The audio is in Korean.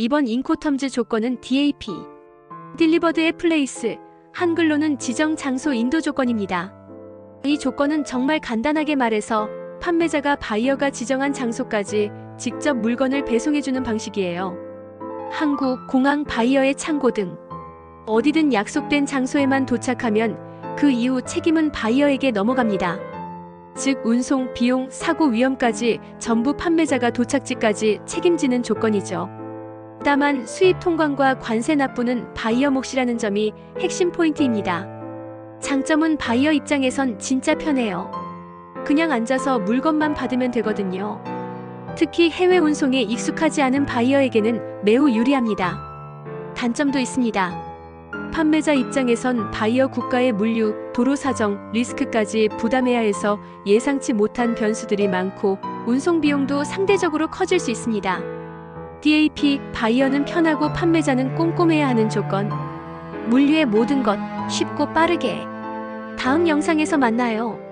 이번 인코텀즈 조건은 DAP. 딜리버드의 플레이스, 한글로는 지정 장소 인도 조건입니다. 이 조건은 정말 간단하게 말해서 판매자가 바이어가 지정한 장소까지 직접 물건을 배송해주는 방식이에요. 항구, 공항, 바이어의 창고 등 어디든 약속된 장소에만 도착하면 그 이후 책임은 바이어에게 넘어갑니다. 즉, 운송, 비용, 사고 위험까지 전부 판매자가 도착지까지 책임지는 조건이죠. 다만 수입 통관과 관세 납부는 바이어 몫이라는 점이 핵심 포인트입니다. 장점은 바이어 입장에선 진짜 편해요. 그냥 앉아서 물건만 받으면 되거든요. 특히 해외 운송에 익숙하지 않은 바이어에게는 매우 유리합니다. 단점도 있습니다. 판매자 입장에선 바이어 국가의 물류, 도로 사정, 리스크까지 부담해야 해서 예상치 못한 변수들이 많고 운송 비용도 상대적으로 커질 수 있습니다. DAP 바이어는 편하고 판매자는 꼼꼼해야 하는 조건. 물류의 모든 것 쉽고 빠르게. 다음 영상에서 만나요.